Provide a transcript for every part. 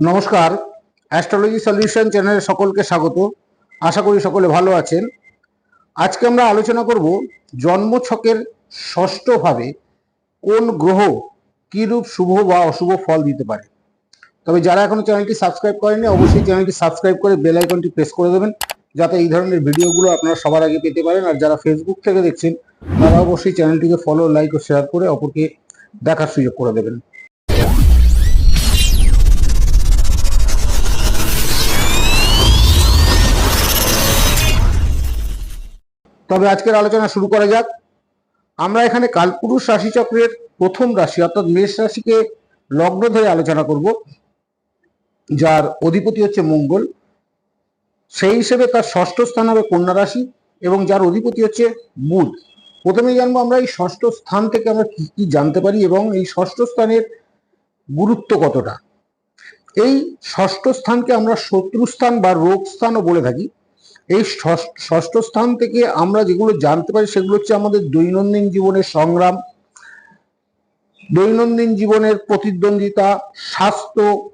নমস্কার। Astrology solution চ্যানেলে সকলকে স্বাগত। আশা করি সকলে ভালো আছেন। আজকে আমরা আলোচনা করব জন্মছকের ষষ্ঠভাবে কোন গ্রহ কিরূপ শুভ বা অশুভ ফল দিতে পারে। তবে যারা এখনও চ্যানেলটি সাবস্ক্রাইব করেনি অবশ্যই চ্যানেলটি সাবস্ক্রাইব করে বেল আইকনটি প্রেস করে দেবেন, যাতে এই ধরনের ভিডিওগুলো আপনারা সবার আগে পেতে পারেন। আর যারা ফেসবুক থেকে দেখছেন, তারা অবশ্যই চ্যানেলটিকে ফলো লাইক ও শেয়ার করে অপরকে দেখার সুযোগ করে দেবেন। তবে আজকের আলোচনা শুরু করা যাক। আমরা এখানে কালপুরুষ রাশিচক্রের প্রথম রাশি, অর্থাৎ মেষ রাশিকে লগ্ন ধরে আলোচনা করব, যার অধিপতি হচ্ছে মঙ্গল। সেই হিসেবে তার ষষ্ঠ স্থান হবে কন্যা রাশি এবং যার অধিপতি হচ্ছে বুধ। প্রথমে জানব আমরা এই ষষ্ঠ স্থান থেকে আমরা কি কি জানতে পারি এবং এই ষষ্ঠ স্থানের গুরুত্ব কতটা। এই ষষ্ঠ স্থানকে আমরা শত্রু স্থান বা রোগ স্থানও বলে থাকি। এই ষষ্ঠ- স্থান থেকে আমরা যেগুলো জানতে পারি সেগুলো হচ্ছে আমাদের দৈনন্দিন জীবনের সংগ্রাম, দৈনন্দিন জীবনের প্রতিদ্বন্দ্বিতা, স্বাস্থ্য,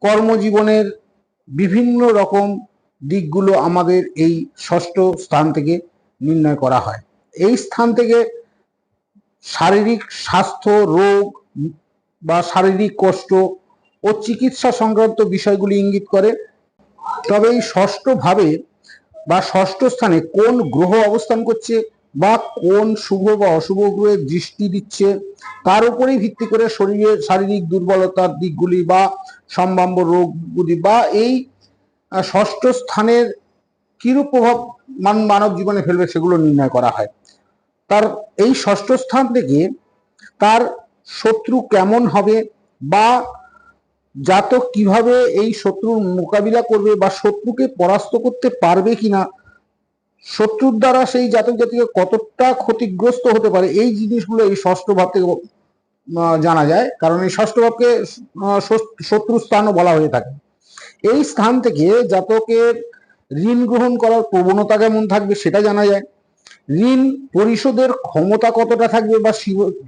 কর্মজীবনের বিভিন্ন রকম দিকগুলো আমাদের এই ষষ্ঠ স্থান থেকে নির্ণয় করা হয়। এই স্থান থেকে শারীরিক স্বাস্থ্য, রোগ বা শারীরিক কষ্ট ও চিকিৎসা সংক্রান্ত বিষয়গুলি ইঙ্গিত করে। তবে এই ষষ্ঠ ভাবে বা ষষ্ঠ স্থানে কোন গ্রহ অবস্থান করছে বা কোন শুভ বা অশুভ গ্রহের দৃষ্টি দিচ্ছে, তার উপরেই ভিত্তি করে শরীরের শারীরিক দুর্বলতার দিকগুলি বা সম্ভাব্য রোগগুলি বা এই ষষ্ঠ স্থানের কিরূপ প্রভাব মান, মানব জীবনে ফেলবে সেগুলো নির্ণয় করা হয়। তার এই ষষ্ঠ স্থান থেকে তার শত্রু কেমন হবে বা জাতক কীভাবে এই শত্রুর মোকাবিলা করবে বা শত্রুকে পরাস্ত করতে পারবে কিনা? শত্রুর দ্বারা সেই জাতক জাতিকে কতটা ক্ষতিগ্রস্ত হতে পারে? এই জিনিসগুলো এই ষষ্ঠ ভাব থেকে জানা যায়। কারণ এই ষষ্ঠ ভাবকে শত্রু স্থানও বলা হয়ে থাকে। এই স্থান থেকে জাতকের ঋণ গ্রহণ করার প্রবণতা কেমন থাকবে সেটা জানা যায়। ঋণ পরিশোধের ক্ষমতা কতটা থাকবে বা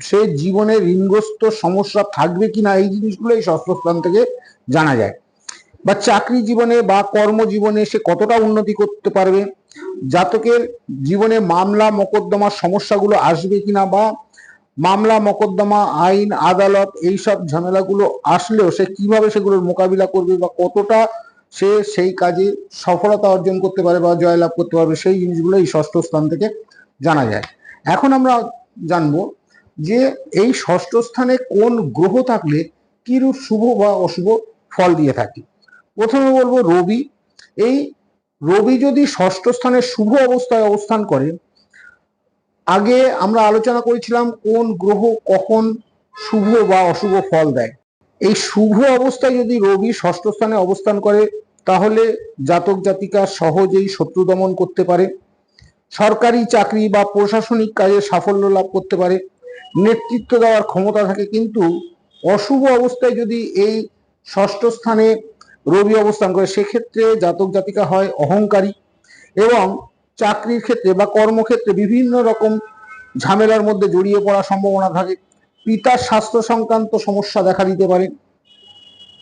সে জীবনে ঋণগ্রস্ত সমস্যা থাকবে কিনা এই জিনিসগুলো এই ষষ্ঠ স্থান থেকে জানা যায়। বা চাকরি জীবনে বা কর্মজীবনে সে কতটা উন্নতি করতে পারবে? জাতকের জীবনে মামলা মোকদ্দমার সমস্যাগুলো আসবে কিনা বা মামলা মোকদ্দমা, আইন, আদালত এইসব ঝামেলাগুলো আসলেও সে কীভাবে সেগুলোর মোকাবিলা করবে বা কতটা সে সেই কাজে সফলতা অর্জন করতে পারে বা জয়লাভ করতে পারবে, সেই জিনিসগুলো এই ষষ্ঠ স্থান থেকে জানা যায়। এখন আমরা জানব যে এই ষষ্ঠ স্থানে কোন গ্রহ থাকলে কিরূপ শুভ বা অশুভ ফল দিয়ে থাকে। প্রথমে বলব রবি। এই রবি যদি ষষ্ঠ স্থানে শুভ অবস্থায় অবস্থান করে, আগে আমরা আলোচনা করেছিলাম কোন গ্রহ কখন শুভ বা অশুভ ফল দেয়। এই শুভ অবস্থায় যদি রবি ষষ্ঠ স্থানে অবস্থান করে, তাহলে জাতক জাতিকা সহজেই শত্রু দমন করতে পারে। সরকারি চাকরি বা প্রশাসনিক কাজে সাফল্য লাভ করতে পারে। নেতৃত্ব দেওয়ার ক্ষমতা থাকে, কিন্তু অশুভ অবস্থায় যদি এই ষষ্ঠ স্থানে রবি অবস্থান করে, সেক্ষেত্রে জাতক জাতিকা হয় অহংকারী এবং চাকরির ক্ষেত্রে বা কর্মক্ষেত্রে বিভিন্ন রকম ঝামেলার মধ্যে জড়িয়ে পড়ার সম্ভাবনা থাকে। পিতার স্বাস্থ্য সংক্রান্ত সমস্যা দেখা দিতে পারে।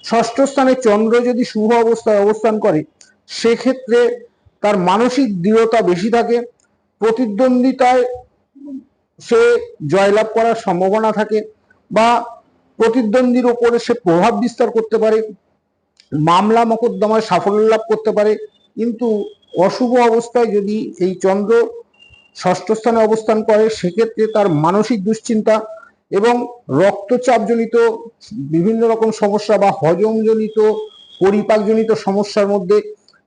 ষষ্ঠ স্থানে চন্দ্র যদি শুভ অবস্থায় অবস্থান করে, সেক্ষেত্রে তার মানসিক দৃঢ়তা বেশি থাকে। প্রতিদ্বন্দ্বিতায় সে জয়লাভ করার সম্ভাবনা থাকে বা প্রতিদ্বন্দ্বীর ওপরে সে প্রভাব বিস্তার করতে পারে, মামলা মোকদ্দমায় সাফল্য লাভ করতে পারে। কিন্তু অশুভ অবস্থায় যদি এই চন্দ্র ষষ্ঠ স্থানে অবস্থান করে, সেক্ষেত্রে তার মানসিক দুশ্চিন্তা এবং রক্তচাপজনিত বিভিন্ন রকম সমস্যা বা হজমজনিত, পরিপাকজনিত সমস্যার মধ্যে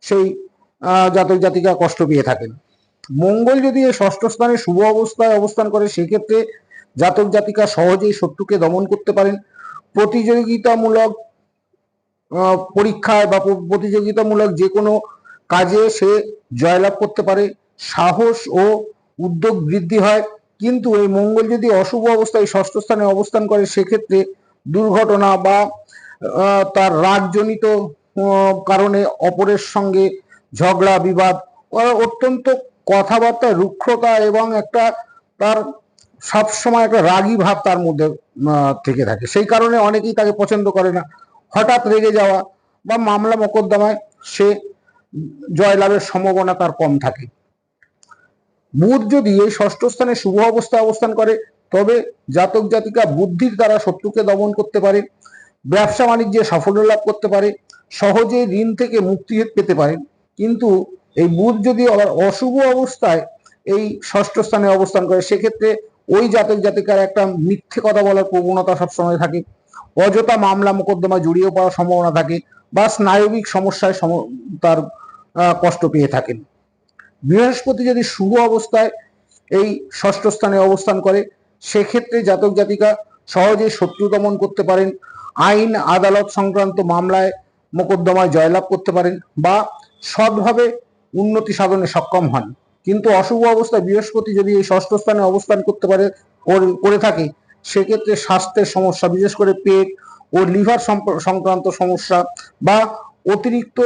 সেই জাতক জাতিকা কষ্ট পেয়ে থাকেন। মঙ্গল যদি এই ষষ্ঠ স্থানে শুভ অবস্থায় অবস্থান করে, সেক্ষেত্রে জাতক জাতিকা সহজেই শত্রুকে দমন করতে পারেন। প্রতিযোগিতামূলক পরীক্ষায় বা প্রতিযোগিতামূলক যে কোনো কাজে সে জয়লাভ করতে পারে। সাহস ও উদ্যোগ বৃদ্ধি হয়। কিন্তু এই মঙ্গল যদি অশুভ অবস্থায় ষষ্ঠ স্থানে অবস্থান করে, সেক্ষেত্রে দুর্ঘটনা বা তার রাগজনিত কারণে অপরের সঙ্গে ঝগড়া, বিবাদ অত্যন্ত কথাবার্তা, রুক্ষতা এবং একটা তার সবসময় একটা রাগী ভাব তার মধ্যে থেকে থাকে। সেই কারণে অনেকেই তাকে পছন্দ করে না। হঠাৎ রেগে যাওয়া বা মামলা মোকদ্দমায় সে জয়লাভের সম্ভাবনা তার কম থাকে। বুধ যদি এই ষষ্ঠ স্থানে শুভ অবস্থায় অবস্থান করে, তবে জাতক জাতিকা বুদ্ধির দ্বারা শত্রুকে দমন করতে পারে, ব্যবসা বাণিজ্যে সাফল্য লাভ করতে পারে, সহজে ঋণ থেকে মুক্তি পেতে পারে। কিন্তু এই বুধ যদি আবার অশুভ অবস্থায় এই ষষ্ঠ স্থানে অবস্থান করে, সেক্ষেত্রে ওই জাতক জাতিকার একটা মিথ্যে কথা বলার প্রবণতা সবসময় থাকে। অযথা মামলা মোকদ্দমা জড়িয়ে পড়ার সম্ভাবনা থাকে বা স্নায়বিক সমস্যায় সম- তার কষ্ট পেয়ে থাকেন। বৃহস্পতি যদি শুভ অবস্থায় এই ষষ্ঠ স্থানে অবস্থান করে, সেক্ষেত্রে জাতক জাতিকা সহজে শত্রু দমন করতে পারেন, আইন আদালত সংক্রান্ত মামলায় মোকদ্দমায় জয়লাভ করতে পারেন বা সৎভাবে উন্নতি সাধনে সক্ষম হন। কিন্তু অশুভ অবস্থায় বৃহস্পতি যদি এই ষষ্ঠ স্থানে অবস্থান করতে পারে করে- থাকে, সেক্ষেত্রে স্বাস্থ্যের সমস্যা, বিশেষ করে পেট ও লিভার সংক্রান্ত সমস্যা বা অতিরিক্ত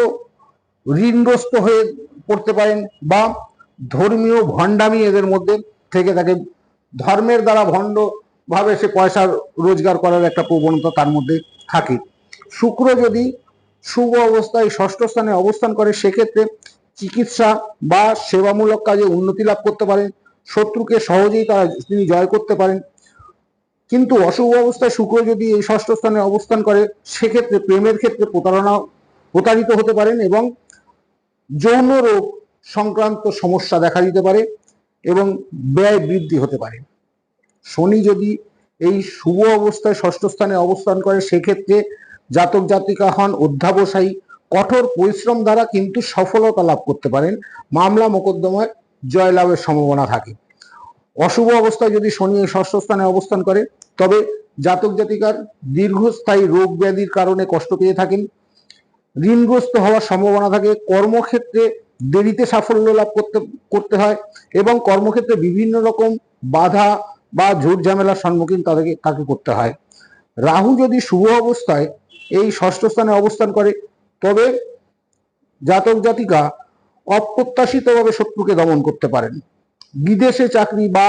ঋণগ্রস্ত হয়ে পড়তে পারেন বা ধর্মীয় ভণ্ডামি এদের মধ্যে থেকে থাকে। ধর্মের দ্বারা ভণ্ড ভাবে সে পয়সা রোজগার করার একটা প্রবণতা তার মধ্যে থাকে। শুক্র যদি শুভ অবস্থায় ষষ্ঠ স্থানে অবস্থান করে, সেক্ষেত্রে চিকিৎসা বা সেবামূলক কাজে উন্নতি লাভ করতে পারেন। শত্রুকে সহজেই তারা তিনি জয় করতে পারেন। কিন্তু অশুভ অবস্থায় শুক্র যদি এই ষষ্ঠ স্থানে অবস্থান করে, সেক্ষেত্রে প্রেমের ক্ষেত্রে প্রতারণা প্রতারিত হতে পারেন এবং যৌন রোগ সংক্রান্ত সমস্যা দেখা দিতে পারে এবং ব্যয় বৃদ্ধি হতে পারে। শনি যদি এই শুভ অবস্থায় ষষ্ঠ স্থানে অবস্থান করে, সেক্ষেত্রে জাতক জাতিকা হন, অধ্যাবসায়ী, কঠোর পরিশ্রম দ্বারা কিন্তু সফলতা লাভ করতে পারেন। মামলা মোকদ্দমায় জয়লাভের সম্ভাবনা থাকে। অশুভ অবস্থায় যদি শনি ষষ্ঠ স্থানে অবস্থান করে, তবে জাতক জাতিকার দীর্ঘস্থায়ী রোগ ব্যাধির কারণে কষ্ট পেয়ে থাকেন। ঋণগ্রস্ত হওয়ার সম্ভাবনা থাকে, কর্মক্ষেত্রে দেরিতে সাফল্য লাভ করতে করতে হয় এবং কর্মক্ষেত্রে বিভিন্ন রকম বাধা বা ঝুট ঝামেলার সম্মুখীন তাদেরকে, তাকে করতে হয়। রাহু যদি শুভ অবস্থায় এই ষষ্ঠ স্থানে অবস্থান করে, তবে জাতক জাতিকা অপ্রত্যাশিতভাবে শত্রুকে দমন করতে পারেন। বিদেশে চাকরি বা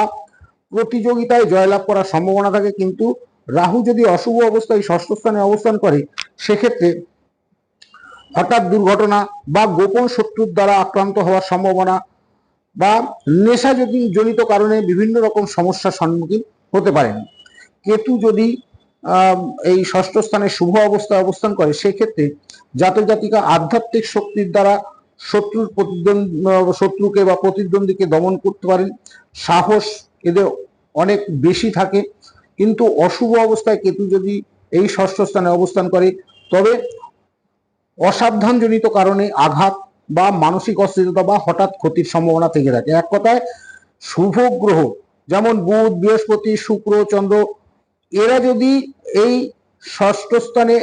প্রতিযোগিতায় জয়লাভ করার সম্ভাবনা থাকে, কিন্তু রাহু যদি অশুভ অবস্থায় ষষ্ঠ স্থানে অবস্থান করে, সেক্ষেত্রে হঠাৎ দুর্ঘটনা বা গোপন শত্রুর দ্বারা আক্রান্ত হওয়ার সম্ভাবনা বা নেশা যদি জনিত কারণে বিভিন্ন রকম সমস্যার সম্মুখীন হতে পারেন। কেতু যদি এই ষষ্ঠ স্থানে শুভ অবস্থায় অবস্থান করে, সেক্ষেত্রে জাতক জাতিকা আধ্যাত্মিক শক্তির দ্বারা শত্রুর প্রতিদ্বন্দ্বী, শত্রুকে বা প্রতিদ্বন্দ্বীকে দমন করতে পারেন। সাহস এদের অনেক বেশি থাকে। কিন্তু অশুভ অবস্থায় কেতু যদি এই ষষ্ঠ স্থানে অবস্থান করে, তবে অসাবধানজনিত কারণে আঘাত বা মানসিক অস্থিরতা বা হঠাৎ ক্ষতির সম্ভাবনা থেকে থাকে। এক কথায়, শুভ গ্রহ, যেমন বুধ, বৃহস্পতি, শুক্র, চন্দ্র, এরা যদি এই ষষ্ঠ স্থানে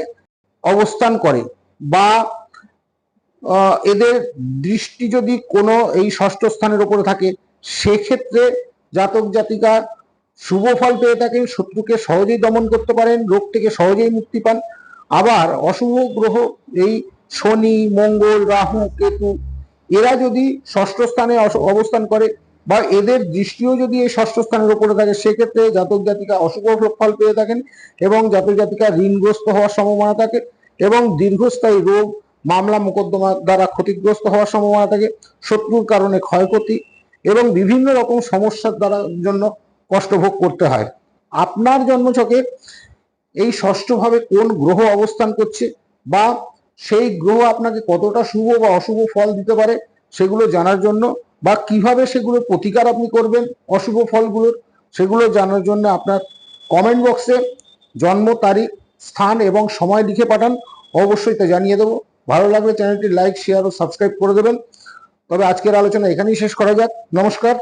অবস্থান করে বা এদের দৃষ্টি যদি কোনো এই ষষ্ঠ স্থানের উপরে থাকে, সেক্ষেত্রে জাতক জাতিকা শুভ ফল পেয়ে থাকেন, শত্রুকে সহজেই দমন করতে পারেন রোগ থেকে সহজেই মুক্তি পান। আবার অশুভ গ্রহ, এই শনি, মঙ্গল, রাহু, কেতু, এরা যদি ষষ্ঠ স্থানে অবস্থান করে বা এদের দৃষ্টিও যদি এই ষষ্ঠ স্থানের উপরে থাকে, সেক্ষেত্রে জাতক জাতিকা অশুভ ফল পেয়ে থাকেন এবং জাতক জাতিকা ঋণগ্রস্ত হওয়ার সম্ভাবনা থাকে এবং দীর্ঘস্থায়ী রোগ, মামলা মোকদ্দমা দ্বারা ক্ষতিগ্রস্ত হওয়ার সম্ভাবনা থাকে, শত্রুর কারণে ক্ষয়ক্ষতি এবং বিভিন্ন রকম সমস্যার দ্বারা জন্য কষ্ট ভোগ করতে হয়। আপনার জন্মছকে এই ষষ্ঠভাবে কোন গ্রহ অবস্থান করছে বা সেই গ্রহ আপনাকে কতটা শুভ বা অশুভ ফল দিতে পারে সেগুলো জানার জন্য বা কীভাবে সেগুলো প্রতিকার আপনি করবেন অশুভ ফলগুলোর সেগুলো জানার জন্য আপনার কমেন্ট বক্সে জন্ম তারিখ, স্থান এবং সময় লিখে পাঠান। অবশ্যই তা জানিয়ে দেবো। ভালো লাগলে চ্যানেলটি লাইক শেয়ার ও সাবস্ক্রাইব করে দেবেন। তবে আজকের আলোচনা এখানেই শেষ করা যাক। নমস্কার।